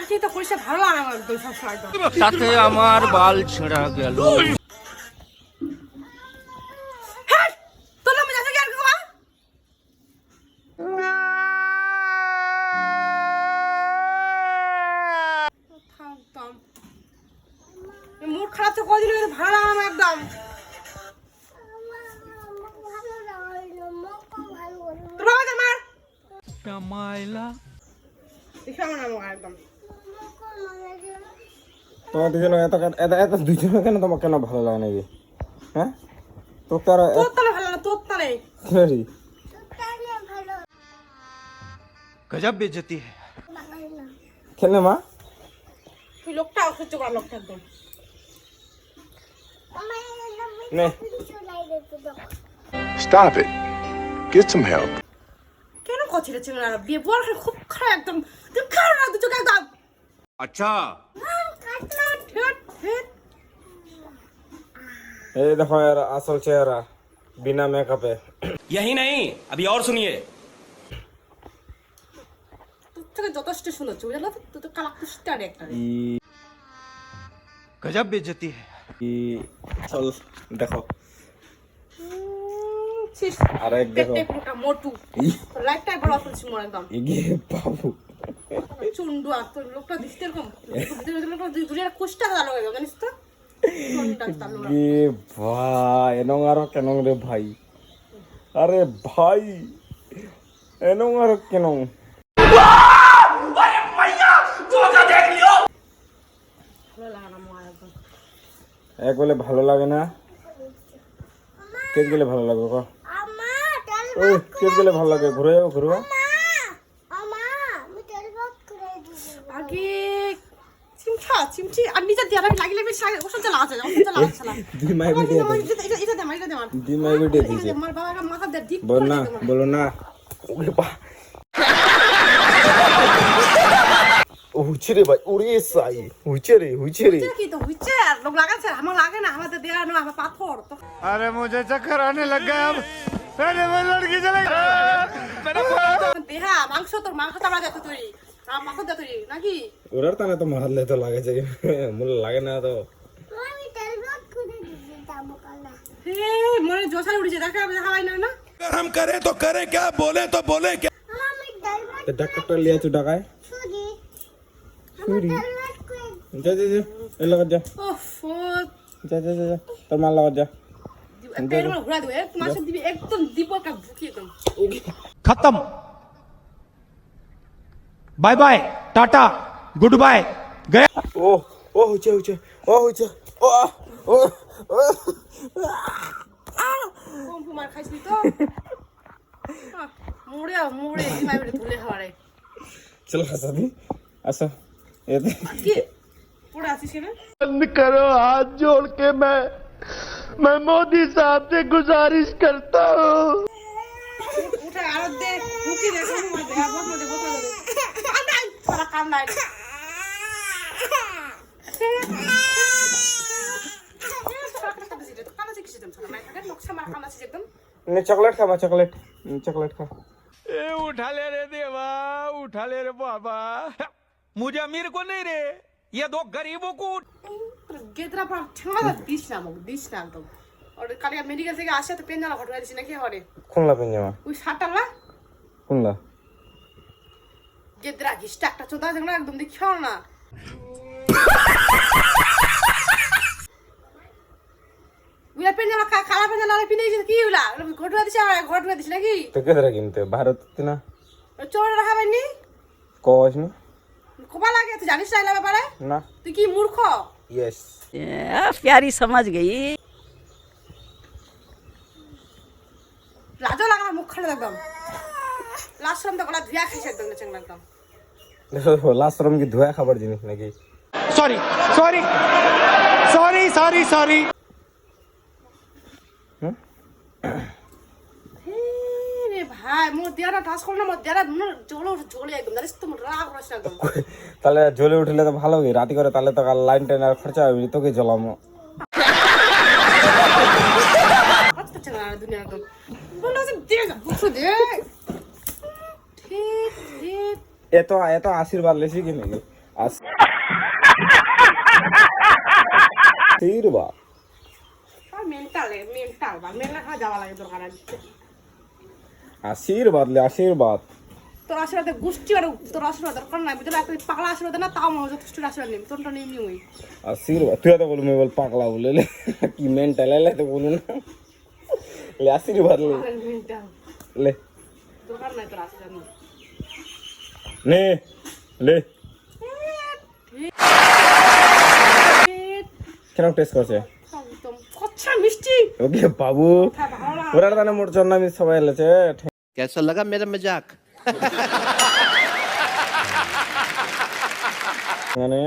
মায়ের খেয়ে তো পরিষ্কার ভালো লাগে আমার একদম সবসময় সাথে আমার বাল ছেঁড়া গেল। কি আর মুড খারাপ তো কদিন ভালো লাগে আমার একদম দেখি আমার নাম একদম তোমার দুজন এত এত এত দুজন কেন তোমার কেন ভালো লাগে না হ্যাঁ? তোর তার তোর তালে ভালো না তোর তালে। সরি। গজব বেজতি খেলে মা। তুই লোকটা অসহ্য করা লোকটা একদম। Stop it. Get some help. কেন কচিরে ছিল বিয়ে বড় খুব খারাপ একদম খারাপ না একদম अच्छा ঠেট ঠেট এই দেখো এর আসল চেহারা বিনা মেকআপে यही नहीं अभी और सुनिए তোর থেকে যথেষ্ট শুনেছো বুঝলো তো তুই তো কালা কুস্টার একটা ই गजब बेइज्जती है ই চল দেখো ছিস আর এক দেখো পেটে পুরোটা মোটু ই লাইফটাই বড় করছি মোর একদম এগিয়ে বাবু চুন্ডু আর তোর লোকটা দিতে এরকম। লোকটা দুনিয়ার কুস্টা দালো একদম জানিস তো? চুন্ডা তার লোকটা। এ ভাই এনং আরও কেন রে ভাই? আরে ভাই এনং আরও কেন? ভালো লাগে না মোর এক বলে ভালো লাগে না? কেক গেলে ভালো লাগে ক? গেলে ভালো লাগে। ঘুরে যাব ঘুরবো লাগে চিমছা চিমচি আর নিজে দিয়ে আমি লাগি লাগি সাই ওসব চালা আছে ওসব চালা আছে না। দিমাই ভিডিও এটা এটা দে মাইটা না বলো না। ওরে ভাই ওরে সাই। হুইছে রে তো আমার লাগে আরে মুঝে চক্কর আনে লড়কি চলে মাংস মাংস দেখো তুই আমার মাংস দে তুই নাকি ওরার তানে তো মারলে তো লাগে যে মূল লাগে না তো হে মনে জোসাই উড়িছে দেখা দেখা হয় না না अगर हम करें तो करें क्या बोले तो बोले क्या তো ডাক্তারটা লিয়ে আছো ডাকায় ছুরি যা যা যা এর লগত যা ওফ যা যা যা যা তোর মার লগত যা পেট में ঘুরা দিবে এক মাসে দিবি একদম দীপক কা ভুকি একদম खत्म bye bye tata good bye गया ও ও হচ্ছে হচ্ছে ও হচ্ছে ও ও ও কম ফুমার খাইছিস তো মুড়ে মুড়ে দিমাই বলে তুলে হাওয়ারে চল হাসাদি আসো এতে কি পড়ে আছিস কেন बंद करो हाथ जोड़ के मैं मैं मोदी साहब से गुजारिश करता हूँ উঠে আর দে ভুকি দে সব মার দে আর বস দে বস দে কাম নাই সারা কাম নাই একদম নে চকলেট খা মা চকলেট চকলেট খা ए उठा ले रे देवा उठा ले रे बाबा मुझे अमीर को नहीं रे ये दो गरीबों को গেদরা পর ঠেঙ্গা দিস না মোক দিস না একদম ওর কালিয়া মেডিকেল থেকে আসে তো পেন জ্বালা ঘটনা দিছি নাকি হরে কোনলা পেঞ্জামা ওই শাটালা কোনলা গেদরা ঘিসটা একটা চোদা যেগুলো একদম দেখিও না উইলা পেন জ্বালা কালা পেন জ্বালা পিনে দিছিস কি উলা ঘটনা দিছে ঘটনা দিছ নাকি তো কেদরা কিনতে ভারত না চোর রাখা পাইনি কস নি কবা লাগে তুই জানিস না এলা ব্যাপারে না তুই কি মূর্খ ইয়েস प्यारी समझ गई লাজও লাগা মুখ খালে একদম লাশ্রম তো গলা ধুয়া খাইছে একদম চেংলা একদম লাশ্রম কি ধুয়া খাবার জিনিস নাকি? Sorry sorry sorry sorry sorry ভাই মোর দেয়ারা টাস করলে মোর দেয়ারা জ্বলে উঠে জ্বলে একদম জানিস তো রাগ রয়েছে একদম। তাহলে জ্বলে উঠলে তো ভালো হবে রাতে করে তাহলে তো লাইন টাইন আর খরচা হবে তোকে জ্বলামো। দুনিয়া এত এত আশীর্বাদ লেছি কি নাকি? আশীর্বাদ? আশীর্বাদ লে আশীর্বাদ। তোর আশীর্বাদে গোষ্ঠী আর তোর আশীর্বাদ দরকার নাই বুঝলে? একটা পাগলা আশীর্বাদ না তাও মনে যথেষ্ট আশীর্বাদ নিবি তোরটা নিবি। ওই আশীর্বাদ তুই তো বলবি বল পাগলা বলে কি মেন্টাল এলে তো বলুন লে আশীর্বাদ লে। মেন্টাল লে। দরকার নাই তোর আশীর্বাদ নিবি নে লে কেন টেস্ট করছে একদম কচ্ছা মিষ্টি ওকে বাবু হ্যাঁ ভালো লাগে ওরা তানে মোর জন্য আমি সবাই এলেছে कैसा लगा मेरा मजाक মানে